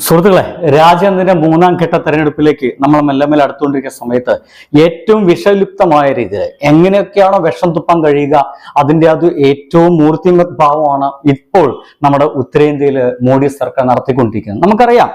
സുഹൃത്തുക്കളെ രാജ്യാന്തര മൂന്നാം ഘട്ട തെരഞ്ഞെടുപ്പിലേക്ക് നമ്മൾ മെല്ലെ മെല്ലെ അടുത്തുകൊണ്ടിരിക്കുന്ന സമയത്ത് ഏറ്റവും വിഷലിപ്തമായ രീതിയിൽ എങ്ങനെയൊക്കെയാണോ വിഷം തുപ്പാൻ കഴിയുക അതിന്റെ അത് ഏറ്റവും മൂർത്തിമത് ഭാവമാണ് ഇപ്പോൾ നമ്മുടെ ഉത്തരേന്ത്യയിൽ മോഡി സർക്കാർ നടത്തിക്കൊണ്ടിരിക്കുന്നത്. നമുക്കറിയാം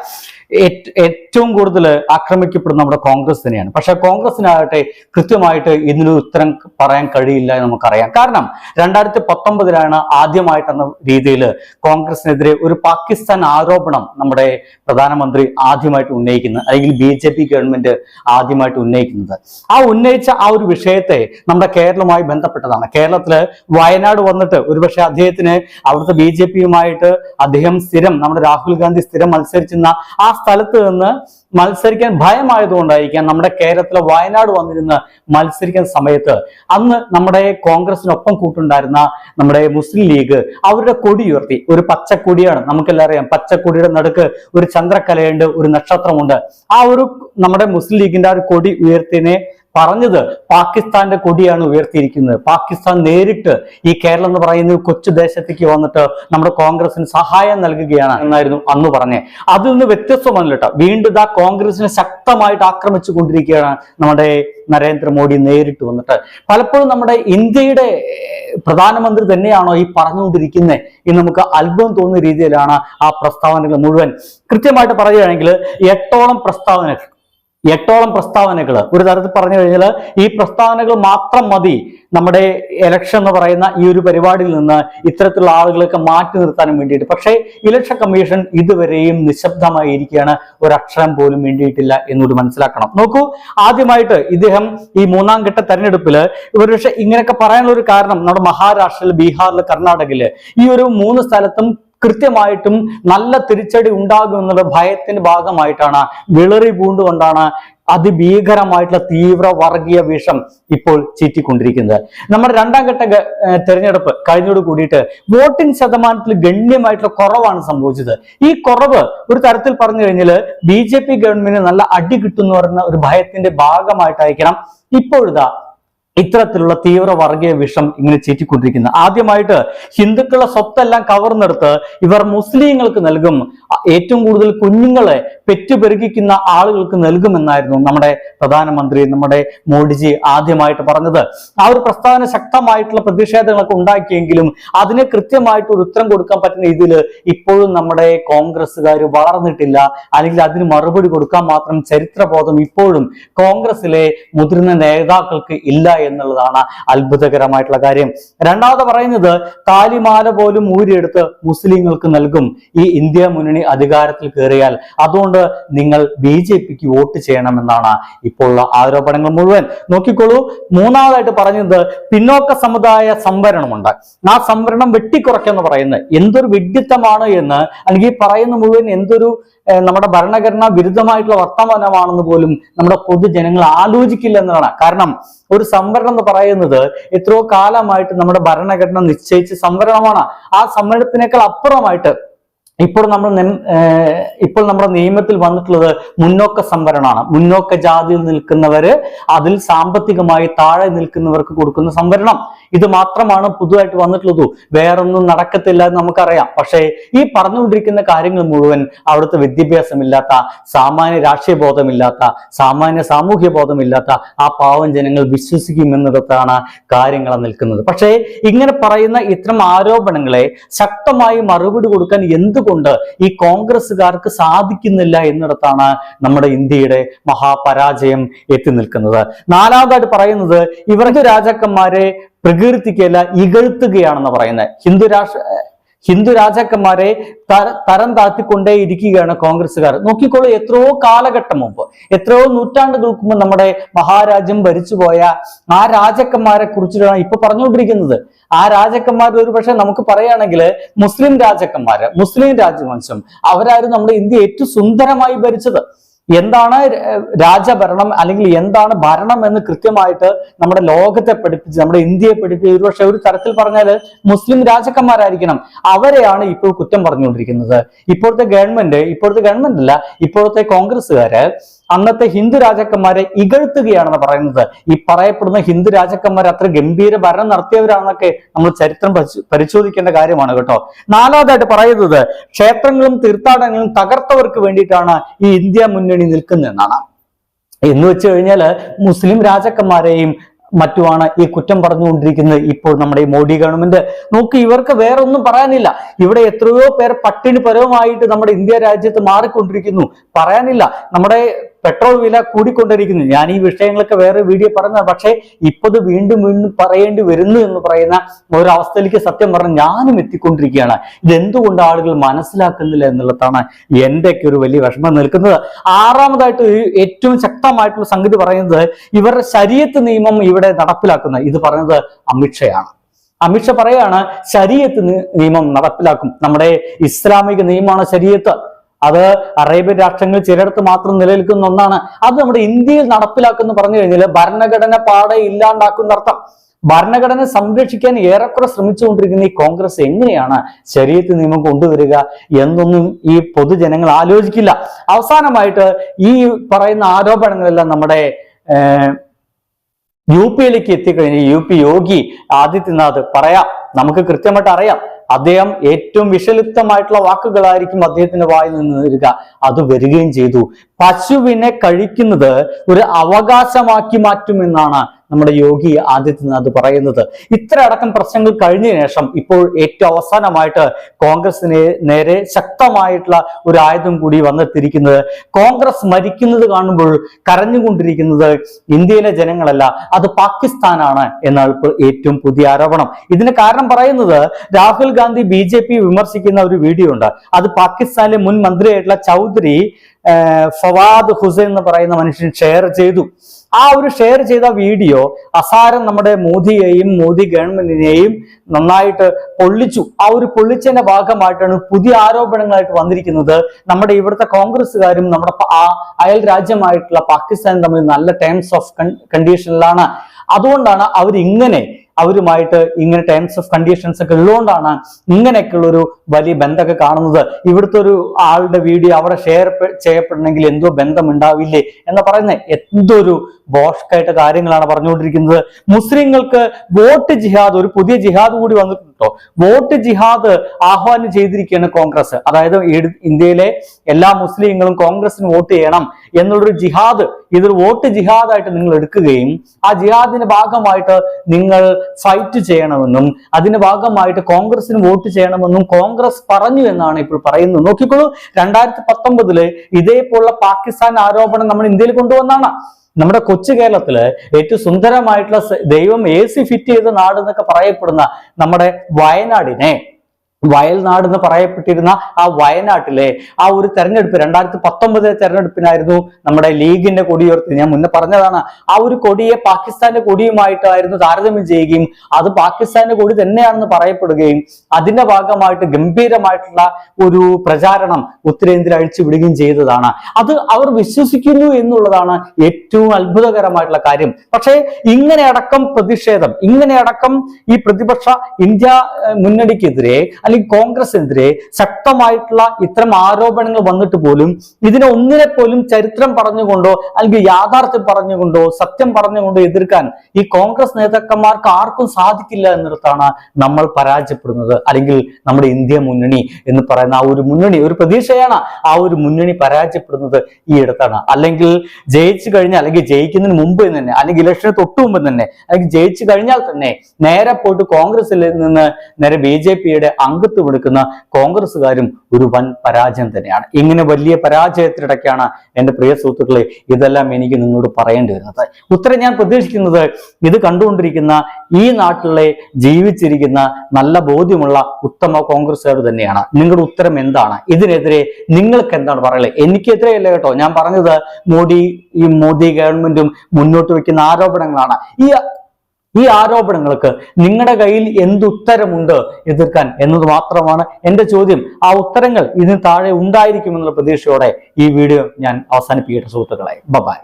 ഏറ്റവും കൂടുതൽ ആക്രമിക്കപ്പെടുന്ന നമ്മുടെ കോൺഗ്രസ് തന്നെയാണ്. പക്ഷെ കോൺഗ്രസിനാകട്ടെ കൃത്യമായിട്ട് ഇതിനൊരു ഉത്തരം പറയാൻ കഴിയില്ല എന്ന് നമുക്കറിയാം. കാരണം രണ്ടായിരത്തി പത്തൊമ്പതിലാണ് ആദ്യമായിട്ടെന്ന രീതിയിൽ കോൺഗ്രസിനെതിരെ ഒരു പാകിസ്ഥാൻ ആരോപണം നമ്മുടെ പ്രധാനമന്ത്രി ആദ്യമായിട്ട് ഉന്നയിക്കുന്നത് അല്ലെങ്കിൽ ബി ജെ പി ഗവൺമെന്റ് ആദ്യമായിട്ട് ഉന്നയിക്കുന്നത്. ആ ഉന്നയിച്ച ആ ഒരു വിഷയത്തെ നമ്മുടെ കേരളവുമായി ബന്ധപ്പെട്ടതാണ്. കേരളത്തിൽ വയനാട് വന്നിട്ട് ഒരുപക്ഷെ അദ്ദേഹത്തിന് അവിടുത്തെ ബി ജെ പിയുമായിട്ട് അദ്ദേഹം സ്ഥിരം നമ്മുടെ രാഹുൽ ഗാന്ധി സ്ഥിരം മത്സരിച്ചിരുന്ന ആ സ്ഥലത്ത് നിന്ന് മത്സരിക്കാൻ ഭയമായതുകൊണ്ടായിരിക്കാം നമ്മുടെ കേരളത്തിലെ വയനാട് വന്നിരുന്ന് മത്സരിക്കുന്ന സമയത്ത്. അന്ന് നമ്മുടെ കോൺഗ്രസിനൊപ്പം കൂട്ടുണ്ടായിരുന്ന നമ്മുടെ മുസ്ലിം ലീഗ് അവരുടെ കൊടി ഉയർത്തി. ഒരു പച്ചക്കൊടിയാണ്. നമുക്കെല്ലാം അറിയാം. പച്ചക്കൊടിയുടെ നടുക്ക് ഒരു ചന്ദ്രക്കലയുണ്ട് ഒരു നക്ഷത്രമുണ്ട്. ആ ഒരു നമ്മുടെ മുസ്ലിം ലീഗിന്റെ ആ ഒരു കൊടി ഉയർത്തിനെ പറഞ്ഞത് പാകിസ്ഥാന്റെ കൊടിയാണ് ഉയർത്തിയിരിക്കുന്നത്. പാകിസ്ഥാൻ നേരിട്ട് ഈ കേരളം എന്ന് പറയുന്ന കൊച്ചു ദേശത്തേക്ക് വന്നിട്ട് നമ്മുടെ കോൺഗ്രസിന് സഹായം നൽകുകയാണ് എന്നായിരുന്നു അന്ന് പറഞ്ഞത് അതിൽ നിന്ന് വ്യത്യസ്തമല്ല കേട്ടോ വീണ്ടും ആ കോൺഗ്രസിനെ ശക്തമായിട്ട് ആക്രമിച്ചു കൊണ്ടിരിക്കുകയാണ് നമ്മുടെ നരേന്ദ്രമോദി നേരിട്ട് വന്നിട്ട്. പലപ്പോഴും നമ്മുടെ ഇന്ത്യയുടെ പ്രധാനമന്ത്രി തന്നെയാണോ ഈ പറഞ്ഞുകൊണ്ടിരിക്കുന്നത് എന്ന് നമുക്ക് അത്ഭുതം തോന്നുന്ന രീതിയിലാണ് ആ പ്രസ്താവനകൾ മുഴുവൻ. കൃത്യമായിട്ട് പറയുകയാണെങ്കിൽ എട്ടോളം പ്രസ്താവനകൾ എട്ടോളം പ്രസ്താവനകൾ ഒരു തരത്തിൽ പറഞ്ഞു കഴിഞ്ഞാൽ ഈ പ്രസ്താവനകൾ മാത്രം മതി നമ്മുടെ ഇലക്ഷൻ എന്ന് പറയുന്ന ഈ ഒരു പരിപാടിയിൽ നിന്ന് ഇത്തരത്തിലുള്ള ആളുകളൊക്കെ മാറ്റി നിർത്താനും വേണ്ടിയിട്ട്. പക്ഷേ ഇലക്ഷൻ കമ്മീഷൻ ഇതുവരെയും നിശബ്ദമായി ഇരിക്കുകയാണ് ഒരക്ഷരം പോലും വേണ്ടിയിട്ടില്ല എന്നുകൂടി മനസ്സിലാക്കണം. നോക്കൂ ആദ്യമായിട്ട് ഇദ്ദേഹം ഈ മൂന്നാം ഘട്ട തെരഞ്ഞെടുപ്പിൽ ഒരുപക്ഷെ ഇങ്ങനെയൊക്കെ പറയാനുള്ള ഒരു കാരണം നമ്മുടെ മഹാരാഷ്ട്രയിൽ ബീഹാറിൽ കർണാടകയിൽ ഈ ഒരു മൂന്ന് സ്ഥലത്തും കൃത്യമായിട്ടും നല്ല തിരിച്ചടി ഉണ്ടാകും എന്നുള്ള ഭയത്തിന്റെ ഭാഗമായിട്ടാണ് വിളറി പൂണ്ടുകൊണ്ടാണ് അതിഭീകരമായിട്ടുള്ള തീവ്ര വർഗീയ വിഷം ഇപ്പോൾ ചീറ്റിക്കൊണ്ടിരിക്കുന്നത്. നമ്മുടെ രണ്ടാം ഘട്ട തെരഞ്ഞെടുപ്പ് കഴിഞ്ഞോട് കൂടിയിട്ട് വോട്ടിംഗ് ശതമാനത്തിൽ ഗണ്യമായിട്ടുള്ള കുറവാണ് സംഭവിച്ചത്. ഈ കുറവ് ഒരു തരത്തിൽ പറഞ്ഞു കഴിഞ്ഞാൽ ബി ജെ പി ഗവൺമെന്റിന് നല്ല അടി കിട്ടുന്നു പറയുന്ന ഒരു ഭയത്തിന്റെ ഭാഗമായിട്ടായിരിക്കണം ഇപ്പോഴിതാ ഇത്തരത്തിലുള്ള തീവ്ര വർഗീയ വിഷം ഇങ്ങനെ ചീറ്റിക്കൊണ്ടിരിക്കുന്നത് ആദ്യമായിട്ട് ഹിന്ദുക്കളുടെ സ്വത്തെല്ലാം കവർന്നെടുത്ത് ഇവർ മുസ്ലിങ്ങൾക്ക് നൽകും ഏറ്റവും കൂടുതൽ കുഞ്ഞുങ്ങളെ പെറ്റുപെരുകിക്കുന്ന ആളുകൾക്ക് നൽകുമെന്നായിരുന്നു നമ്മുടെ പ്രധാനമന്ത്രി നമ്മുടെ മോഡിജി ആദ്യമായിട്ട് പറഞ്ഞത്. ആ ഒരു പ്രസ്താവന ശക്തമായിട്ടുള്ള പ്രതിഷേധങ്ങളൊക്കെ ഉണ്ടാക്കിയെങ്കിലും അതിന് കൃത്യമായിട്ട് ഒരു ഉത്തരം കൊടുക്കാൻ പറ്റുന്ന രീതിയിൽ ഇപ്പോഴും നമ്മുടെ കോൺഗ്രസ്സുകാർ വളർന്നിട്ടില്ല. അല്ലെങ്കിൽ അതിന് മറുപടി കൊടുക്കാൻ മാത്രം ചരിത്രബോധം ഇപ്പോഴും കോൺഗ്രസിലെ മുതിർന്ന നേതാക്കൾക്ക് ഇല്ല എന്നുള്ളതാണ് അത്ഭുതകരമായിട്ടുള്ള കാര്യം. രണ്ടാമത് പറയുന്നത് താലിമാല പോലും ഊരിയെടുത്ത് മുസ്ലിങ്ങൾക്ക് നൽകും ഈ ഇന്ത്യ മുന്നണി അധികാരത്തിൽ കയറിയാൽ അതുകൊണ്ട് നിങ്ങൾ ബി ജെ പിക്ക് വോട്ട് ചെയ്യണമെന്നാണ് ഇപ്പോഴുള്ള ആരോപണങ്ങൾ മുഴുവൻ. നോക്കിക്കോളൂ മൂന്നാമതായിട്ട് പറഞ്ഞത് പിന്നോക്ക സമുദായ സംവരണമുണ്ട്. ആ സംവരണം വെട്ടിക്കുറയ്ക്കെന്ന് പറയുന്നത് എന്തൊരു വിഡ്ഢിത്തമാണ് എന്ന് അല്ലെങ്കിൽ പറയുന്ന മുഴുവൻ എന്തൊരു നമ്മുടെ ഭരണഘടനാ വിരുദ്ധമായിട്ടുള്ള വർത്തമാനമാണെന്ന് പോലും നമ്മുടെ പൊതുജനങ്ങൾ ആലോചിക്കില്ല എന്നതാണ് കാരണം ഒരു സംവരണം എന്ന് പറയുന്നത് എത്രയോ കാലമായിട്ട് നമ്മുടെ ഭരണഘടന നിശ്ചയിച്ച സംവരണമാണ്. ആ സംവരണത്തിനേക്കാൾ അപ്പുറമായിട്ട് ഇപ്പോൾ നമ്മൾ ഇപ്പോൾ നമ്മുടെ നിയമത്തിൽ വന്നിട്ടുള്ളത് മുന്നോക്ക സംവരണമാണ്. മുന്നോക്ക ജാതിയിൽ നിൽക്കുന്നവര് അതിൽ സാമ്പത്തികമായി താഴെ നിൽക്കുന്നവർക്ക് കൊടുക്കുന്ന സംവരണം. ഇത് മാത്രമാണ് പുതുതായിട്ട് വന്നിട്ടുള്ളതു. വേറൊന്നും നടക്കത്തില്ല എന്ന് നമുക്കറിയാം. പക്ഷേ ഈ പറഞ്ഞുകൊണ്ടിരിക്കുന്ന കാര്യങ്ങൾ മുഴുവൻ അവിടുത്തെ വിദ്യാഭ്യാസമില്ലാത്ത സാമാന്യ രാഷ്ട്രീയ ബോധമില്ലാത്ത സാമാന്യ സാമൂഹ്യ ബോധമില്ലാത്ത ആ പാവം ജനങ്ങൾ വിശ്വസിക്കുമെന്നിടത്താണ് കാര്യങ്ങൾ നിൽക്കുന്നത്. പക്ഷേ ഇങ്ങനെ പറയുന്ന ഇത്തരം ആരോപണങ്ങളെ ശക്തമായി മറുപടി കൊടുക്കാൻ എന്തുകൊണ്ട് ഈ കോൺഗ്രസ്സുകാർക്ക് സാധിക്കുന്നില്ല എന്നിടത്താണ് നമ്മുടെ ഇന്ത്യയുടെ മഹാപരാജയം എത്തി നിൽക്കുന്നത്. നാലാമതായിട്ട് പറയുന്നത് ഇവർക്ക് രാജാക്കന്മാരെ പ്രകീർത്തിക്കല്ല ഇകഴ്ത്തുകയാണെന്ന് പറയുന്നത്. ഹിന്ദു ഹിന്ദു രാജാക്കന്മാരെ തര തരം താഴ്ത്തിക്കൊണ്ടേ ഇരിക്കുകയാണ് കോൺഗ്രസ്സുകാർ. നോക്കിക്കോളൂ എത്രയോ കാലഘട്ടം മുമ്പ് എത്രയോ നൂറ്റാണ്ടുകൾക്ക് മുമ്പ് നമ്മുടെ മഹാരാജ്യം ഭരിച്ചുപോയ ആ രാജാക്കന്മാരെ കുറിച്ചിട്ടാണ് ഇപ്പൊ പറഞ്ഞുകൊണ്ടിരിക്കുന്നത്. ആ രാജാക്കന്മാർ ഒരു പക്ഷെ നമുക്ക് പറയുകയാണെങ്കിൽ മുസ്ലിം രാജാക്കന്മാര് മുസ്ലിം രാജവംശം അവരായിരുന്നു നമ്മുടെ ഇന്ത്യ ഏറ്റവും സുന്ദരമായി ഭരിച്ചത്. എന്താണ് രാജഭരണം അല്ലെങ്കിൽ എന്താണ് ഭരണം എന്ന് കൃത്യമായിട്ട് നമ്മുടെ ലോകത്തെ പഠിപ്പിച്ച് നമ്മുടെ ഇന്ത്യയെ പഠിപ്പിച്ച് ഒരുപക്ഷെ ഒരു തരത്തിൽ പറഞ്ഞാൽ മുസ്ലിം രാജാക്കന്മാരായിരിക്കണം. അവരെയാണ് ഇപ്പോൾ കുറ്റം പറഞ്ഞുകൊണ്ടിരിക്കുന്നത്. ഇപ്പോഴത്തെ ഗവൺമെന്റ് ഇപ്പോഴത്തെ ഗവൺമെന്റ് അല്ല ഇപ്പോഴത്തെ കോൺഗ്രസ്സുകാര് അന്നത്തെ ഹിന്ദു രാജാക്കന്മാരെ ഇകഴ്ത്തുകയാണെന്ന് പറയുന്നത്. ഈ പറയപ്പെടുന്ന ഹിന്ദു രാജാക്കന്മാർ അത്ര ഗംഭീര ഭരണം നടത്തിയവരാണെന്നൊക്കെ നമ്മൾ ചരിത്രം പരിശോധിക്കേണ്ട കാര്യമാണ് കേട്ടോ. നാലാമതായിട്ട് പറയുന്നത് ക്ഷേത്രങ്ങളും തീർത്ഥാടനങ്ങളും തകർത്തവർക്ക് വേണ്ടിയിട്ടാണ് ഈ ഇന്ത്യ മുന്നണി നിൽക്കുന്നതെന്നാണ് എന്ന് വെച്ച് കഴിഞ്ഞാൽ മുസ്ലിം രാജാക്കന്മാരെയും മറ്റുമാണ് ഈ കുറ്റം പറഞ്ഞുകൊണ്ടിരിക്കുന്നത് ഇപ്പോൾ നമ്മുടെ ഈ മോഡി ഗവൺമെന്റ്. നോക്ക് ഇവർക്ക് വേറെ ഒന്നും പറയാനില്ല. ഇവിടെ എത്രയോ പേർ പട്ടിണി പരവുമായിട്ട് നമ്മുടെ ഇന്ത്യ രാജ്യത്ത് മാറിക്കൊണ്ടിരിക്കുന്നു. പറയാനില്ല. നമ്മുടെ പെട്രോൾ വില കൂടിക്കൊണ്ടിരിക്കുന്നു. ഞാൻ ഈ വിഷയങ്ങളൊക്കെ വേറെ വീഡിയോ പറഞ്ഞ പക്ഷേ ഇപ്പത് വീണ്ടും വീണ്ടും പറയേണ്ടി വരുന്നു എന്ന് പറയുന്ന ഒരവസ്ഥയിലേക്ക് സത്യം പറഞ്ഞ് ഞാനും എത്തിക്കൊണ്ടിരിക്കുകയാണ്. ഇതെന്തുകൊണ്ട് ആളുകൾ മനസ്സിലാക്കുന്നില്ല എന്നുള്ളതാണ് എന്റെയൊക്കെ ഒരു വലിയ വിഷമം നിൽക്കുന്നത്. ആറാമതായിട്ട് ഏറ്റവും ശക്തമായിട്ടുള്ള സംഗതി പറയുന്നത് ഇവരുടെ ശരീരത്ത് നിയമം ഇവിടെ നടപ്പിലാക്കുന്നത് ഇത് പറയുന്നത് അമിത്ഷയാണ്. അമിത്ഷാ പറയാണ് ശരീരത്ത് നിയമം നടപ്പിലാക്കും. നമ്മുടെ ഇസ്ലാമിക നിയമമാണ് ശരീരത്ത്. അത് അറേബ്യൻ രാഷ്ട്രങ്ങളിൽ ചിലയിടത്ത് മാത്രം നിലനിൽക്കുന്ന ഒന്നാണ്. അത് നമ്മുടെ ഇന്ത്യയിൽ നടപ്പിലാക്കുന്ന പറഞ്ഞു കഴിഞ്ഞാൽ ഭരണഘടന പാടെ ഇല്ലാണ്ടാക്കുന്ന അർത്ഥം ഭരണഘടന സംരക്ഷിക്കാൻ ഏറെക്കുറെ ശ്രമിച്ചുകൊണ്ടിരിക്കുന്ന ഈ കോൺഗ്രസ് എങ്ങനെയാണ് ശരീരത്ത് നിയമം കൊണ്ടുവരിക എന്നൊന്നും ഈ പൊതുജനങ്ങൾ ആലോചിക്കില്ല. അവസാനമായിട്ട് ഈ പറയുന്ന ആരോപണങ്ങളെല്ലാം നമ്മുടെ യു പിയിലേക്ക് എത്തിക്കഴിഞ്ഞ് യു പി യോഗി ആദിത്യനാഥ് പറയാം. നമുക്ക് കൃത്യമായിട്ട് അറിയാം. അദ്ദേഹം ഏറ്റവും വിഷലിപ്തമായിട്ടുള്ള വാക്കുകളായിരിക്കും അദ്ദേഹത്തിന്റെ വായിൽ നിന്ന് വരിക. അത് വരികയും ചെയ്തു. പശുവിനെ കഴിക്കുന്നത് ഒരു അവകാശമാക്കി മാറ്റുമെന്നാണ് നമ്മുടെ യോഗി ആദിത്യനാഥ് പറയുന്നത്. ഇത്ര അടക്കം പ്രശ്നങ്ങൾ കഴിഞ്ഞ ശേഷം ഇപ്പോൾ ഏറ്റവും അവസാനമായിട്ട് കോൺഗ്രസിന് നേരെ ശക്തമായിട്ടുള്ള ഒരു ആയുധം കൂടി വന്നെത്തിയിരിക്കുന്നത് കോൺഗ്രസ് മരിക്കുന്നത് കാണുമ്പോൾ കരഞ്ഞുകൊണ്ടിരിക്കുന്നത് ഇന്ത്യയിലെ ജനങ്ങളല്ല അത് പാകിസ്ഥാനാണ് എന്നാണ് ഇപ്പോൾ ഏറ്റവും പുതിയ ആരോപണം. ഇതിന് കാരണം പറയുന്നത് Rahul Gandhi B J P വിമർശിക്കുന്ന ഒരു വീഡിയോ ഉണ്ട്. അത് പാകിസ്ഥാനിലെ മുൻ മന്ത്രിയായിട്ടുള്ള ചൗധരി ഫവാദ് ഹുസൈൻ എന്ന് പറയുന്ന മനുഷ്യൻ ഷെയർ ചെയ്തു. ആ ഒരു ഷെയർ ചെയ്ത വീഡിയോ അസാരം നമ്മുടെ മോദിയെയും മോദി ഗവൺമെന്റിനെയും നന്നായിട്ട് പൊള്ളിച്ചു. ആ ഒരു പൊള്ളിച്ചതിന്റെ ഭാഗമായിട്ടാണ് പുതിയ ആരോപണങ്ങളായിട്ട് വന്നിരിക്കുന്നത്. നമ്മുടെ ഇവിടുത്തെ കോൺഗ്രസ്സുകാരും നമ്മുടെ അയൽ രാജ്യമായിട്ടുള്ള പാകിസ്ഥാനും തമ്മിൽ നല്ല ടേംസ് ഓഫ് കണ്ടീഷനിലാണ് അതുകൊണ്ടാണ് അവരിങ്ങനെ അവരുമായിട്ട് ഇങ്ങനെ ടേംസ് ഓഫ് കണ്ടീഷൻസ് ഒക്കെ ഉള്ളതുകൊണ്ടാണ് ഇങ്ങനെയൊക്കെയുള്ള ഒരു വലിയ ബന്ധമൊക്കെ കാണുന്നത്. ഇവിടുത്തെ ഒരു ആളുടെ വീഡിയോ അവിടെ ഷെയർ ചെയ്യപ്പെടണമെങ്കിൽ എന്തോ ബന്ധം ഉണ്ടാവില്ലേ എന്ന് പറയുന്ന. എന്തൊരു ബോഷ്കായിട്ട് കാര്യങ്ങളാണ് പറഞ്ഞുകൊണ്ടിരിക്കുന്നത്. മുസ്ലിങ്ങൾക്ക് വോട്ട് ജിഹാദ് ഒരു പുതിയ ജിഹാദ് കൂടി വന്നിട്ടുണ്ടോ. വോട്ട് ജിഹാദ് ആഹ്വാനം ചെയ്തിരിക്കുകയാണ് കോൺഗ്രസ്. അതായത് ഇന്ത്യയിലെ എല്ലാ മുസ്ലിങ്ങളും കോൺഗ്രസിന് വോട്ട് ചെയ്യണം എന്നുള്ളൊരു ജിഹാദ് ഇതൊരു വോട്ട് ജിഹാദായിട്ട് നിങ്ങൾ എടുക്കുകയും ആ ജിഹാദിന്റെ ഭാഗമായിട്ട് നിങ്ങൾ ഫൈറ്റ് ചെയ്യണമെന്നും അതിന്റെ ഭാഗമായിട്ട് കോൺഗ്രസിന് വോട്ട് ചെയ്യണമെന്നും കോൺഗ്രസ് പറഞ്ഞു എന്നാണ് ഇപ്പോൾ പറയുന്നത്. നോക്കിക്കോളൂ രണ്ടായിരത്തി പത്തൊമ്പതിൽ ഇതേപോലുള്ള പാകിസ്ഥാൻ ആരോപണം നമ്മൾ ഇന്ത്യയിൽ കൊണ്ടുവന്നാണ്. നമ്മുടെ കൊച്ചു കേരളത്തിൽ ഏറ്റവും സുന്ദരമായിട്ടുള്ള ദൈവം എ സി ഫിറ്റ് ചെയ്ത നാട് എന്നൊക്കെ പറയപ്പെടുന്ന നമ്മുടെ വയനാടിനെ വയൽനാട് എന്ന് പറയപ്പെട്ടിരുന്ന ആ വയനാട്ടിലെ ആ ഒരു തെരഞ്ഞെടുപ്പ് രണ്ടായിരത്തി പത്തൊമ്പതിലെ തെരഞ്ഞെടുപ്പിനായിരുന്നു നമ്മുടെ ലീഗിന്റെ കൊടിയുയർത്തി ഞാൻ മുന്നേ പറഞ്ഞതാണ് ആ ഒരു കൊടിയെ പാകിസ്ഥാന്റെ കൊടിയുമായിട്ടായിരുന്നു താരതമ്യം ചെയ്യുകയും അത് പാകിസ്ഥാന്റെ കൊടി തന്നെയാണെന്ന് പറയപ്പെടുകയും അതിന്റെ ഭാഗമായിട്ട് ഗംഭീരമായിട്ടുള്ള ഒരു പ്രചാരണം ഉത്തരേന്ത്യ അഴിച്ചുവിടുകയും ചെയ്തതാണ്. അത് അവർ വിശ്വസിക്കുന്നു എന്നുള്ളതാണ് ഏറ്റവും അത്ഭുതകരമായിട്ടുള്ള കാര്യം. പക്ഷേ ഇങ്ങനെ അടക്കം പ്രതിഷേധം ഇങ്ങനെ അടക്കം ഈ പ്രതിപക്ഷ ഇന്ത്യ മുന്നണിക്കെതിരെ കോൺഗ്രസിനെതിരെ ശക്തമായിട്ടുള്ള ഇത്തരം ആരോപണങ്ങൾ വന്നിട്ട് പോലും ഇതിനെ ഒന്നിനെ പോലും ചരിത്രം പറഞ്ഞുകൊണ്ടോ അല്ലെങ്കിൽ യാഥാർത്ഥ്യം പറഞ്ഞുകൊണ്ടോ സത്യം പറഞ്ഞുകൊണ്ടോ എതിർക്കാൻ ഈ കോൺഗ്രസ് നേതാക്കന്മാർക്ക് ആർക്കും സാധിക്കില്ല എന്നിടത്താണ് നമ്മൾ പരാജയപ്പെടുന്നത്. അല്ലെങ്കിൽ നമ്മുടെ ഇന്ത്യ മുന്നണി എന്ന് പറയുന്ന ആ ഒരു മുന്നണി ഒരു പ്രതീക്ഷയാണ് ആ ഒരു മുന്നണി പരാജയപ്പെടുന്നത് ഈ ഇടത്താണ്. അല്ലെങ്കിൽ ജയിച്ചു കഴിഞ്ഞാൽ അല്ലെങ്കിൽ ജയിക്കുന്നതിന് മുമ്പ് തന്നെ അല്ലെങ്കിൽ ഇലക്ഷന് തൊട്ടു മുമ്പ് തന്നെ അല്ലെങ്കിൽ ജയിച്ചു കഴിഞ്ഞാൽ തന്നെ നേരെ പോയിട്ട് കോൺഗ്രസിൽ നിന്ന് നേരെ ബി ജെ പിയുടെ അംഗത്വം വിളിക്കുന്ന കോൺഗ്രസ്സുകാരും ഒരു വൻ പരാജയം തന്നെയാണ്. ഇങ്ങനെ വലിയ പരാജയത്തിനിടയ്ക്കാണ് എന്റെ പ്രിയ സുഹൃത്തുക്കളെ ഇതെല്ലാം എനിക്ക് നിങ്ങളോട് പറയേണ്ടി വരുന്നത്. ഉത്തരം ഞാൻ പ്രതീക്ഷിക്കുന്നത് ഇത് കണ്ടുകൊണ്ടിരിക്കുന്ന ഈ നാട്ടിലെ ജീവിച്ചിരിക്കുന്ന നല്ല ബോധ്യമുള്ള ഉത്തമ കോൺഗ്രസ്സുകാർ തന്നെയാണ്. നിങ്ങളുടെ ഉത്തരം എന്താണ്? ഇതിനെതിരെ നിങ്ങൾക്ക് എന്താണ് പറയുള്ളത് എനിക്കെതിരെയല്ല കേട്ടോ? ഞാൻ പറഞ്ഞത് മോഡി ഈ മോദി ഗവൺമെന്റും മുന്നോട്ട് വെക്കുന്ന ആരോപണങ്ങളാണ്. ഈ ഈ ആരോപണങ്ങൾക്ക് നിങ്ങളുടെ കയ്യിൽ എന്തുത്തരമുണ്ട് എതിർക്കാൻ എന്നത് മാത്രമാണ് എന്റെ ചോദ്യം. ആ ഉത്തരങ്ങൾ ഇതിന് താഴെ ഉണ്ടായിരിക്കുമെന്നുള്ള പ്രതീക്ഷയോടെ ഈ വീഡിയോ ഞാൻ അവസാനിപ്പിക്കട്ടെ സുഹൃത്തുക്കളെ. ബബായ്